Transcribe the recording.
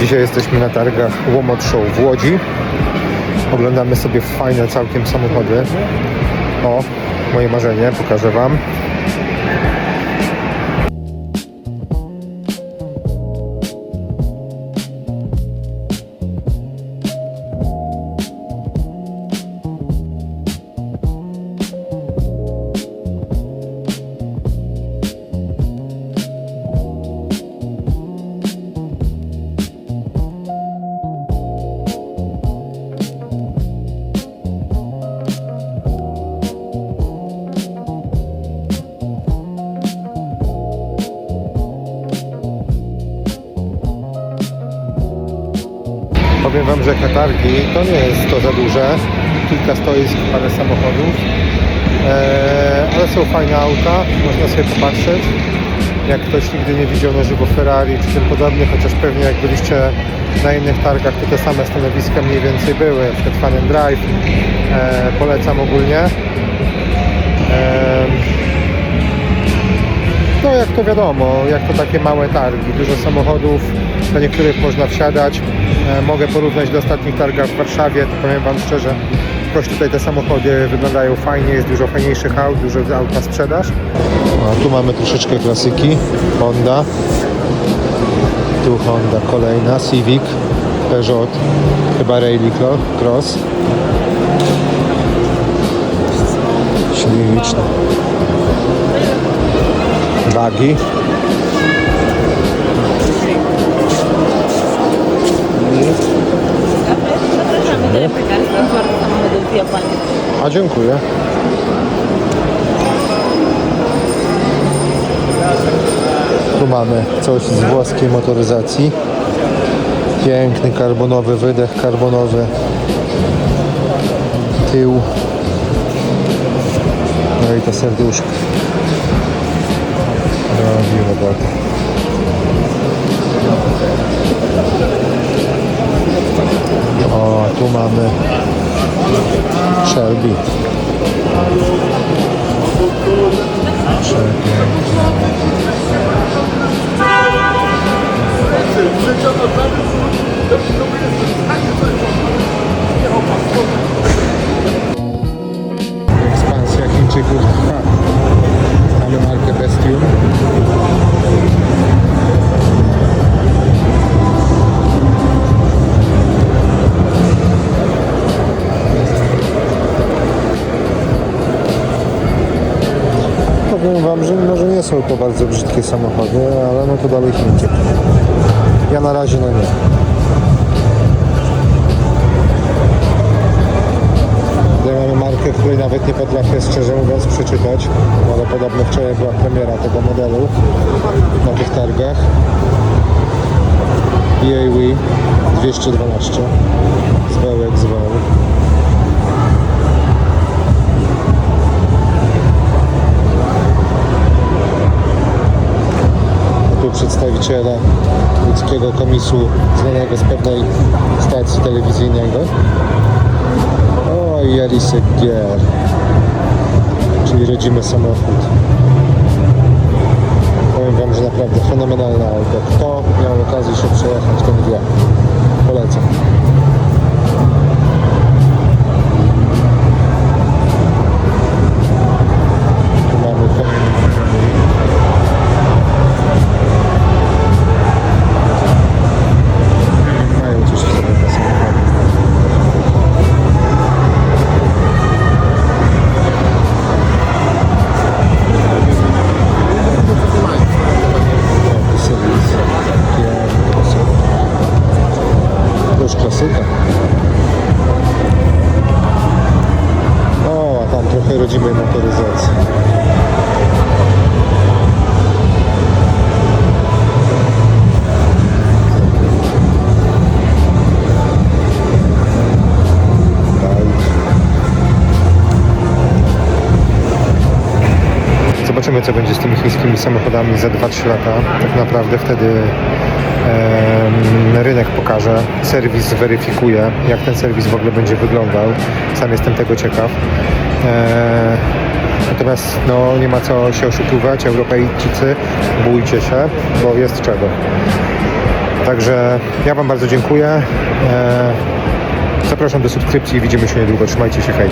Dzisiaj jesteśmy na targach Łomot Show w Łodzi. Oglądamy sobie fajne całkiem samochody. O, moje marzenie, pokażę Wam. Powiem Wam, że targi to nie jest to za duże. Kilka stoisk, parę samochodów. Eee, ale są fajne auta, można sobie popatrzeć. Jak ktoś nigdy nie widział na żywo Ferrari czy tym podobnie, chociaż pewnie jak byliście na innych targach, to te same stanowiska mniej więcej były, na przykład Fun and Drive. Eee, polecam ogólnie. Eee, no jak to wiadomo, jak to takie małe targi, dużo samochodów, do niektórych można wsiadać. E, mogę porównać do ostatnich targach w Warszawie, to powiem Wam szczerze, jakoś tutaj te samochody wyglądają fajnie, jest dużo fajniejszych aut, dużo aut na sprzedaż. A tu mamy troszeczkę klasyki, Honda. Tu Honda kolejna, Civic, Peugeot, chyba Rally Cross. Śliczne. Wagi. Dziękuję. Tu mamy coś z włoskiej motoryzacji. Piękny karbonowy wydech, karbonowy tył. No i to serduszko. Robi robotę. O, tu mamy Shelby. Ekspansja Chińczyków markę Bestium. Powiem Wam, że może nie są to bardzo brzydkie samochody, ale no to dalej Chińczyk. Ja na razie no nie. Tutaj mamy markę, której nawet nie potrafię szczerze mówiąc przeczytać, ale podobno wczoraj była premiera tego modelu na tych targach. EAW 212 zwał jak zwał. Przedstawiciela łódzkiego komisu znanego z pewnej stacji telewizyjnego. O, Jarisek Gier, czyli rodzimy samochód. Powiem Wam, że naprawdę fenomenalne auto. Kto miał okazję się przejechać, ten wie. Klasyka. O, a tam trochę rodzimej motoryzacji. Zobaczymy, co będzie z tymi chińskimi samochodami za 2-3 lata. Tak naprawdę wtedy pokaże, serwis zweryfikuje, jak ten serwis w ogóle będzie wyglądał. Sam jestem tego ciekaw. E, Natomiast no, nie ma co się oszukiwać, Europejczycy, bójcie się, bo jest czego. Także ja Wam bardzo dziękuję. E, Zapraszam do subskrypcji i widzimy się niedługo. Trzymajcie się, hej.